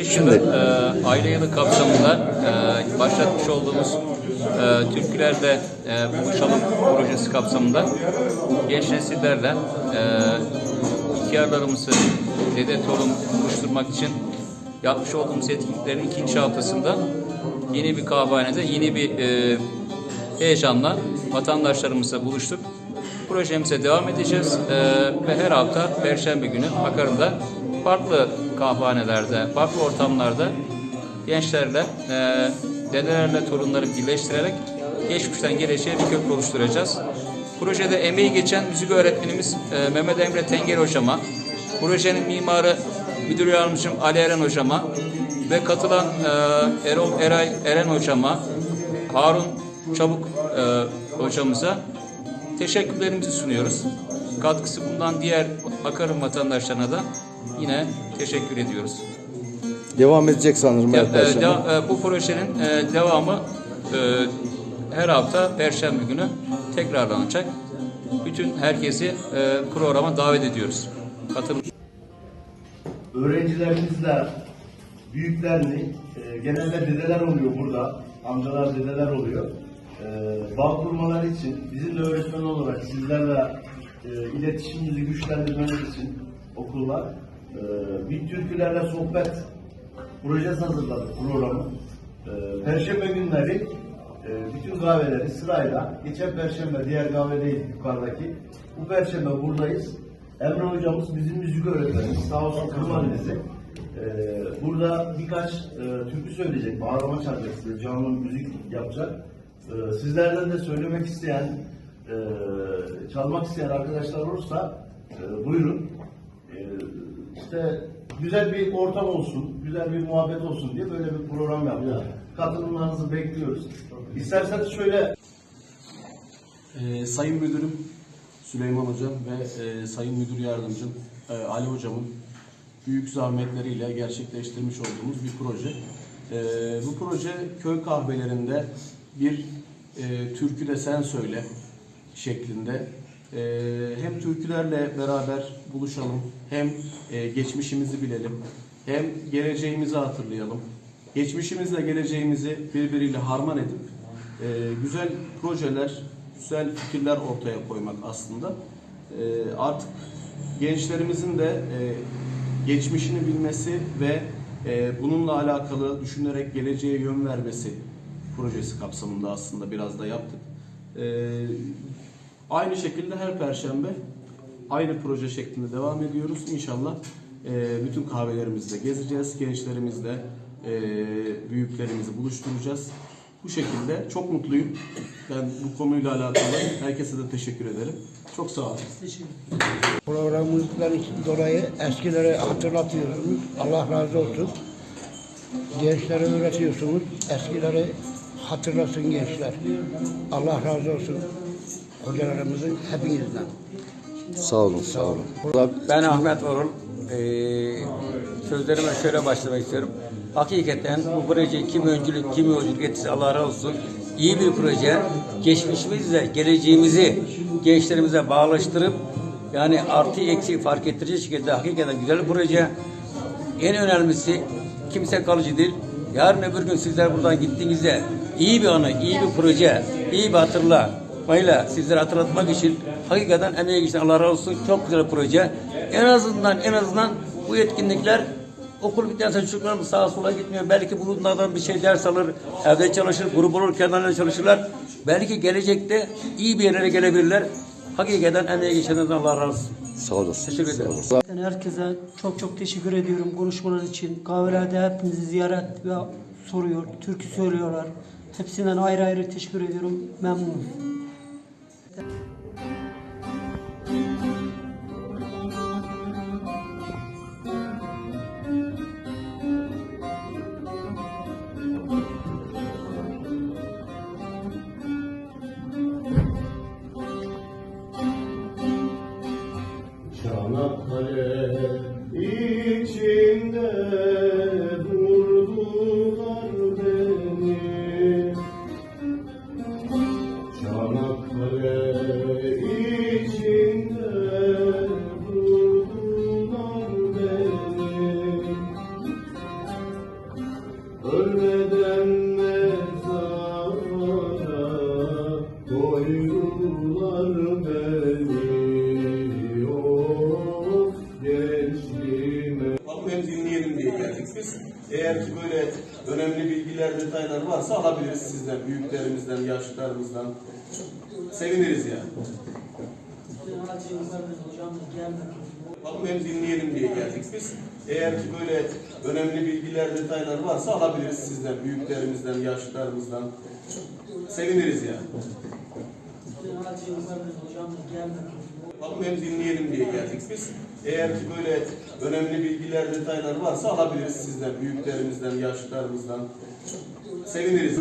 25 yılı e, aile yılı kapsamında e, başlatmış olduğumuz e, Türkülerle e, Buluşalım projesi kapsamında genç nesillerle e, ihtiyarlarımızı dede torun buluşturmak için yapmış olduğumuz etkinliklerin ikinci haftasında yeni bir kahvehanede yeni bir e, heyecanla vatandaşlarımızla buluştuk. Projemize devam edeceğiz Ee, ve her hafta Perşembe günü Akarı'da farklı kahvehanelerde, farklı ortamlarda gençlerle, e, dedelerle torunları birleştirerek geçmişten geleceğe bir köprü oluşturacağız. Projede emeği geçen müzik öğretmenimiz e, Mehmet Emre Tenger Hocama, projenin mimarı müdür yardımcım Ali Eren Hocama ve katılan e, Erol Eray Eren Hocama, Harun Çabuk e, hocamıza teşekkürlerimizi sunuyoruz. Katkısı bulunan diğer Akarım vatandaşlarına da yine teşekkür ediyoruz. Devam edecek sanırım Ya, her e, de- e, bu projenin e, devamı e, her hafta Perşembe günü tekrarlanacak. Bütün herkesi e, programa davet ediyoruz. Katılım. öğrencilerimizle büyüklerini, e, genelde dedeler oluyor burada, amcalar dedeler oluyor. E, bağ kurmaları için, bizim de öğretmen olarak sizlerle e, iletişimimizi güçlendirmeniz için okullar e, bir türkülerle sohbet projesi hazırladık programı. E, Perşembe günleri e, bütün kahveleri sırayla, geçen perşembe diğer kahve değil yukarıdaki, bu perşembe buradayız. Emre hocamız bizim müzik öğretmenimiz, sağ olsun kırmadı. Ee, burada birkaç e, türkü söyleyecek, bağlama çalacak size, canlı müzik yapacak. Ee, sizlerden de söylemek isteyen, e, çalmak isteyen arkadaşlar olursa buyurun. İşte güzel bir ortam olsun, güzel bir muhabbet olsun diye böyle bir program yaptık. Katılımlarınızı bekliyoruz. İsterseniz şöyle Ee, Sayın Müdürüm Süleyman Hocam ve e, Sayın Müdür Yardımcım e, Ali Hocamın büyük zahmetleriyle gerçekleştirmiş olduğumuz bir proje. E, bu proje köy kahvelerinde bir e, türkü de sen söyle şeklinde e, hem türkülerle beraber buluşalım hem e, geçmişimizi bilelim hem geleceğimizi hatırlayalım. Geçmişimizle geleceğimizi birbiriyle harman edip e, güzel projeler, güzel fikirler ortaya koymak aslında. E, artık gençlerimizin de e, geçmişini bilmesi ve e, bununla alakalı düşünerek geleceğe yön vermesi projesi kapsamında aslında biraz da yaptık. E, aynı şekilde her perşembe aynı proje şeklinde devam ediyoruz. İnşallah e, bütün kahvelerimizde gezeceğiz, gençlerimizle e, büyüklerimizi buluşturacağız. Bu şekilde çok mutluyum. Ben bu konuyla alakalı herkese de teşekkür ederim. Çok sağ olun. Programımızdan dolayı eskileri hatırlatıyorsunuz. Allah razı olsun. Gençlere öğretiyorsunuz. Eskileri hatırlasın gençler. Allah razı olsun. Hocalarımızın hepinizden. Sağ olun, sağ olun. Ben Ahmet Orul. Ee, sözlerime şöyle başlamak istiyorum. Hakikaten bu proje kim öncülük, kim yolculuk ettiyse Allah razı olsun. İyi bir proje. Geçmişimizle geleceğimizi gençlerimize bağlaştırıp yani artı eksi fark ettirecek şekilde hakikaten güzel bir proje. En önemlisi kimse kalıcı değil. Yarın öbür gün sizler buradan gittiğinizde iyi bir anı, iyi bir proje, iyi bir hatırlamayla sizlere hatırlatmak için hakikaten emeği geçen Allah razı olsun. Çok güzel proje. En azından en azından bu etkinlikler okul bittikten sonra çocuklarımız sağa sola gitmiyor. Belki bunlardan bir şey ders alır, evde çalışır, grup olur, kenarda çalışırlar. Belki gelecekte iyi bir yerlere gelebilirler. Hakikaten emeği geçenlerden Allah razı olsun. Sağ olasın. Teşekkür ederim. Ben herkese çok çok teşekkür ediyorum konuşmalar için. Kahvelerde hepinizi ziyaret ve soruyor, türkü söylüyorlar. Hepsinden ayrı ayrı teşekkür ediyorum. Memnunum. the varsa alabiliriz sizden, büyüklerimizden, yaşlılarımızdan. Seviniriz yani. Bakalım hem dinleyelim diye geldik biz. Eğer ki böyle önemli bilgiler, detaylar varsa alabiliriz sizden, büyüklerimizden, yaşlılarımızdan. Seviniriz yani. Bakalım hem dinleyelim diye geldik biz. Eğer ki böyle önemli bilgiler, detaylar varsa alabiliriz sizden, büyüklerimizden, yaşlılarımızdan. Seviniriz.